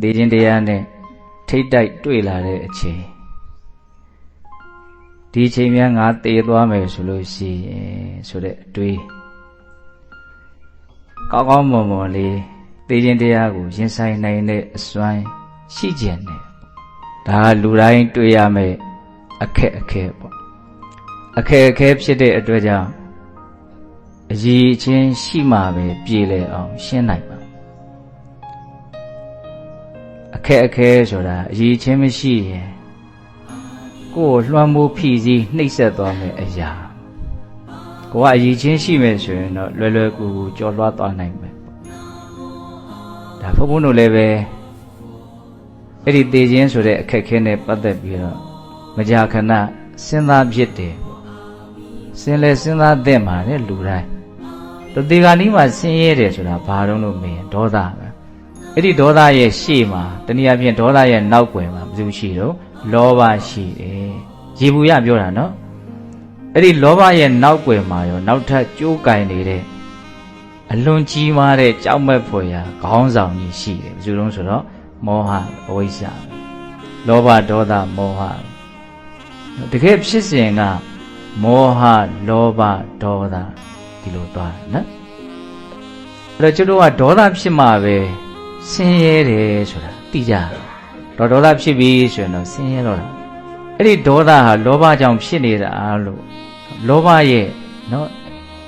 သေခြင်းတရားနဲ့ထိတ်တိုက်တွေ့လာတဲ့အချိန်ဒီအချိန်များငါသေသွားမယ်ဆိုလို့ရှိရင်ဆိုတဲ့အတွေးကောင်းကောင်းမွန်မွန်လေးသေခြင်းတရားကိုရင်ဆိုင်နိုင်တဲ့အစွမ်းရှိကျင်တယ်ဒါကလူတိုင်းတွေ့ရမယ့်အခက်အခဲပေါ့အခက်အခဲဖြစ်တဲ့အတွက်ကြောင့်အရေးချင်းရှိမှပဲပြေလည်အောင်ရှင်းနိုင်ပါ အခက်အခဲဆိုတာအရေးချင်းမရှိရင်ကိုယ်လွှမ်းမိုးဖြည့်စည်းနှိပ်စက်သွားမယ်အရာကိုကအရေးချင်းရှိမယ်ဆိုရင်တော့လွယ်လွယ်ကူကူကြော်လွှားသွားနိုင်မယ်ဒါဘုန်းဘုန်းတို့လည်းပဲအဲ့ဒီတေခြင်းဆိုတဲ့အခက်ခဲနဲ့ပတ်သက်ပြီးတော့မကြာခဏစဉ်းစားဖြစ်တယ်စဉ်းလဲစဉ်းစားသင့်ပါတယ်လူတိုင်းတတိကနီးမှာဆင်းရဲတယ်ဆိုတာဘာတော့လို့မင်းဒေါသပဲ အဲ့ဒီဒေါသရဲ့ရှေ့မှာတနည်းအားဖြင့်ဒေါသရဲ့နောက်ွယ်မှာဘယ်သူရှိတော့လောဘရှိတယ်ရေဘူးရပြောတာနော်အဲ့ဒီလောဘရဲ့နောက်ွယ်မှာရောနောက်ထပ်ကြိုးကင်နေတဲ့အလွန်ကြီးမားတဲ့ကြောက်မဲ့ဖွယ်ရာခေါင်းဆောင်ကြီးရှိတယ်ဘယ်သူလုံးဆိုတော့မောဟအဝိဇ္ဇာလောဘဒေါသမောဟတကယ်ဖြစ်စဉ်ကမောဟလောဘဒေါသဒီလိုသွားတယ်နော်အဲ့တော့ကျွတ်တို့ကဒေါသဖြစ်မှပဲ ဆင်းရဲတယ်ဆိုတာသိကြတော့ဒေါသဖြစ်ပြီဆိုရင်တော့ဆင်းရဲတော့တာအဲ့ဒီဒေါသဟာလောဘကြောင့်ဖြစ်နေတာလို့လောဘရဲ့နော်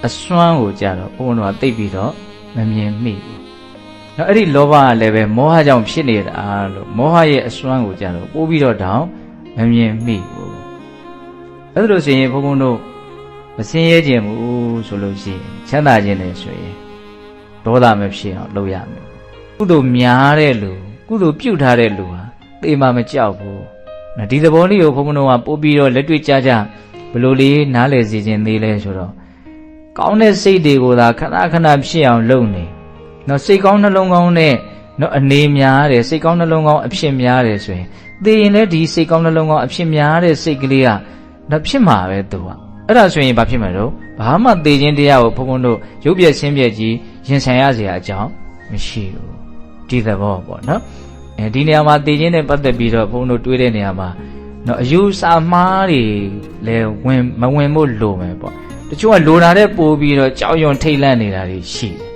အစွမ်းကိုကြတော့ဘုန်းတော်ကသိပြီးတော့မမြင်မိဘူးနော်အဲ့ဒီလောဘကလည်းပဲမောဟကြောင့်ဖြစ်နေတာလို့မောဟရဲ့အစွမ်းကိုကြတော့ပို့ပြီးတော့တောင်မမြင်မိဘူးအဲ့ဒါလို့ဆိုရင်ဘုန်းဘုန်းတို့မစင်းရဲခြင်းဘူးဆိုလို့ရှိရင်ချမ်းသာခြင်းနဲ့ဆိုရင်ဒေါသမဖြစ်အောင်လုပ်ရမယ် ကုသိုလ်များတဲ့လူကုသိုလ်ပြုထားတဲ့လူဟာသေမှမကြောက်ဘူးနော်ဒီသဘောလေးကိုဘုန်းဘုန်းတို့ကပို့ပြီးတော့လက်တွေ့ကြကြဘလို့လေးနားလည်စီခြင်းသေးလဲဆိုတော့ကောင်းတဲ့စိတ်တွေကိုသာခဏခဏဖြစ်အောင်လုပ်နေနော်စိတ်ကောင်းနှလုံးကောင်းနဲ့နော်အနေများတယ်စိတ်ကောင်းနှလုံးကောင်းအဖြစ်များတယ်ဆိုရင်သေရင်လည်းဒီစိတ်ကောင်းနှလုံးကောင်းအဖြစ်များတဲ့စိတ်ကလေးကနော်ဖြစ်မှာပဲသူကအဲ့ဒါဆိုရင်ဘာဖြစ်မှာတော့ဘာမှသေခြင်းတရားကိုဘုန်းဘုန်းတို့ရုပ်ပြက်ဆင်းပြက်ကြီးရင်ဆိုင်ရเสียအကြောင်းမရှိဘူး ဒီသဘောပေါ့နော်အဲဒီနေရာမှာသေခြင်းနဲ့ပတ်သက်ပြီးတော့ဘုန်းတို့တွေးတဲ့နေရာမှာနော်အယူစာမှားတွေလည်းဝင်မဝင်ဖို့လိုမယ်ပေါ့တချို့ကလိုတာတဲ့ပို့ပြီးတော့ကြောက်ရွံ့ထိတ်လန့်နေတာတွေရှိတယ်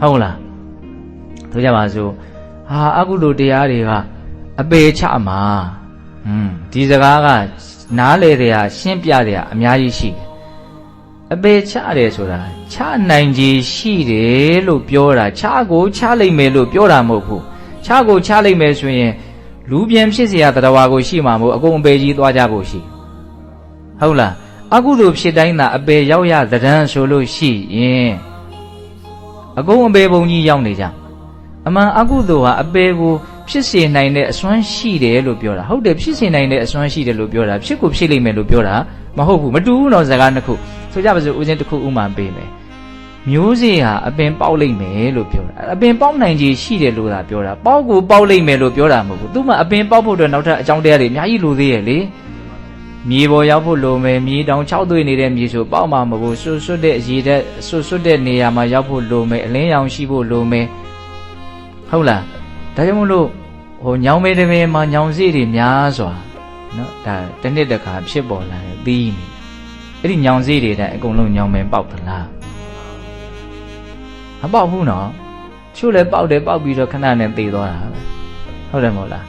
ဟုတ်လားတို့ကြပါစို့ဟာအကုသိုလ်တရားတွေကအပေချမှာဟွန်းဒီစကားကနားလေတွေကရှင်းပြတွေကအများကြီးရှိတယ် အပေချတယ်ဆိုတာချနိုင်ကြီးရှိတယ်လို့ပြောတာချကိုချလိုက်မယ်လို့ပြောတာမဟုတ်ဘူးချကိုချလိုက်မယ်ဆိုရင်လူပြန်ဖြစ်เสียတရားကိုရှိမှာမဟုတ်အကုန်အပေကြီးသွားကြဖို့ရှိဟုတ်လားအကုသိုလ်ဖြစ်တိုင်းသာအပေရောက်ရသဏ္ဍန်ဆိုလို့ရှိရင်အကုန်အပေဘုံကြီးရောက်နေကြအမှန်အကုသိုလ်ဟာအပေကိုဖြစ်စေနိုင်တဲ့အစွမ်းရှိတယ်လို့ပြောတာဟုတ်တယ်ဖြစ်စေနိုင်တဲ့အစွမ်းရှိတယ်လို့ပြောတာဖြစ်ကိုဖြစ်လိမ့်မယ်လို့ပြောတာမဟုတ်ဘူးမတူဘူးတော့ဇာတ်နှစ်ခု ဆိုကြပါစို့ဦးဇင်းတစ်ခုဥမာပေးမယ်မျိုးစေ့ဟာအပင်ပေါက်လိမ့်မယ်လို့ပြောတာအပင်ပေါက်နိုင်ကြီးရှိတယ်လို့သာပြောတာပေါက်ကိုပေါက်လိမ့်မယ်လို့ပြောတာမဟုတ်ဘူးသူမှအပင်ပေါက်ဖို့အတွက်နောက်ထပ်အကြောင်းတရားတွေအများကြီးလိုသေးရဲ့လေမြေပေါ်ရောက်ဖို့လိုမယ်မြေတောင်6သွေးနေတဲ့မြေဆိုပေါက်မှာမဟုတ်ဘူးဆွတ်ဆွတ်တဲ့အရေးတဲ့ဆွတ်ဆွတ်တဲ့နေရာမှာရောက်ဖို့လိုမယ်အလင်းရောင်ရှိဖို့လိုမယ်ဟုတ်လားဒါကြောင့်မလို့ဟိုညောင်မေတပင်မှာညောင်စီတွေများစွာနော်ဒါတစ်နှစ်တစ်ခါဖြစ်ပေါ်လာတဲ့သီးနေ အဲ့ဒီညောင်စီတွေတဲ့အကုန်လုံးညောင်မင်ပေါက်သလားမပေါက်ဘူးနော်ချို့လည်းပေါက်တယ်ပေါက်ပြီးတော့ခဏနဲ့သေသွားတာပဲဟုတ်တယ်မဟုတ်လား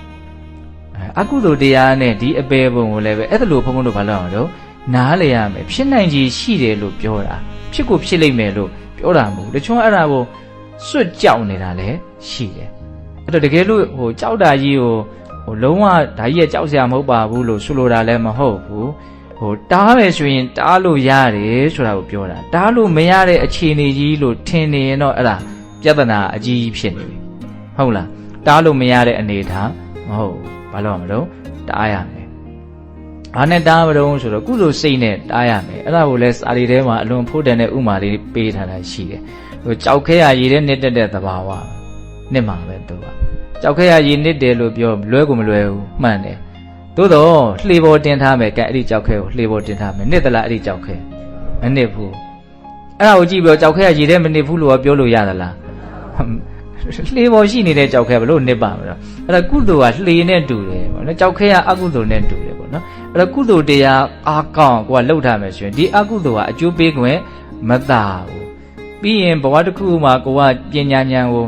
အဲအကုသိုလ်တရားနဲ့ဒီအပေပုံကိုလည်းပဲအဲ့ဒါလိုဘုံဘုံတို့ဘာလို့အောင်တော့နားလေရမယ်ဖြစ်နိုင်ကြီးရှိတယ်လို့ပြောတာဖြစ်ကိုဖြစ်လိမ့်မယ်လို့ပြောတာမဟုတ်တချို့အဲ့ဒါကိုစွတ်ကြောက်နေတာလည်းရှိတယ်အဲ့တော့တကယ်လို့ဟိုကြောက်တာကြီးကိုဟိုလုံးဝဒါကြီးကကြောက်စရာမဟုတ်ပါဘူးလို့ဆိုလိုတာလည်းမဟုတ်ဘူး ဟိုတားမယ်ဆိုရင်တားလို့ရတယ်ဆိုတာကိုပြောတာတားလို့မရတဲ့အခြေအနေကြီးလို့ထင်နေရင်တော့အဲ့ဒါပြဿနာအကြီးကြီးဖြစ်နေပြီဟုတ်လားတားလို့မရတဲ့အနေထားမဟုတ်ဘာလို့မလို့တားရမယ်ဘာနဲ့တားမလို့ဆိုတော့ကုသိုလ်စိတ်နဲ့တားရမယ်အဲ့ဒါကိုလည်းစာရီထဲမှာအလွန်ဖို့တယ်တဲ့ဥမာလေးပေးထားတာရှိတယ်ဟိုကြောက်ခဲရရည်တဲ့နှစ်တက်တဲ့သဘာဝနှစ်မှာပဲသူကကြောက်ခဲရရည်နှစ်တယ်လို့ပြောလွဲကိုမလွဲဘူးမှန်တယ် သို့တော့လှေပေါ်တင်ထားမယ်ကဲအဲ့ဒီကြောက်ခဲကိုလှေပေါ်တင်ထားမယ်နှစ်သလားအဲ့ဒီကြောက်ခဲမနစ်ဘူးအဲ့ဒါကိုကြည့်ပြီးတော့ကြောက်ခဲရရည်တဲ့မနစ်ဘူးလို့ပြောလို့ရသလားလှေပေါ်ရှိနေတဲ့ကြောက်ခဲဘလို့နစ်ပါမလို့အဲ့ဒါကုသိုလ်ကလှေနဲ့တူတယ်ပေါ့နော်ကြောက်ခဲကအကုသိုလ်နဲ့တူတယ်ပေါ့နော်အဲ့တော့ကုသိုလ်တရားအားကောင်းကိုကလှုပ်ထားမယ်ဆိုရင်ဒီအကုသိုလ်ကအကျိုးပေးခွင့်မသာဘူးပြီးရင်ဘဝတစ်ခုမှာကိုကပညာဉာဏ်ကို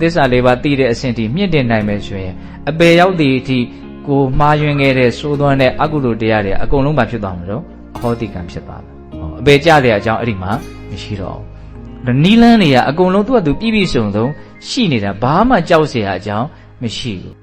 သစ္စာလေးပါးသိတဲ့အဆင့်ထိမြင့်တင်နိုင်မယ်ဆိုရင်အပေရောက်သည့်အထိ ကိုမှားယွင်းခဲ့တဲ့သိုးသွန်းတဲ့အကုသိုလ်တရားတွေအကုန်လုံးပါဖြစ်သွားမှာတော့အဟောတိကံဖြစ်သွားမယ်ဟောအပေကြတဲ့အကြောင်းအဲ့ဒီမှာမရှိတော့ဘူး နီလန်းတွေကအကုန်လုံးသူ့အတူပြည့်ပြည့်စုံစုံရှိနေတာဘာမှကြောက်เสียအကြောင်းမရှိဘူး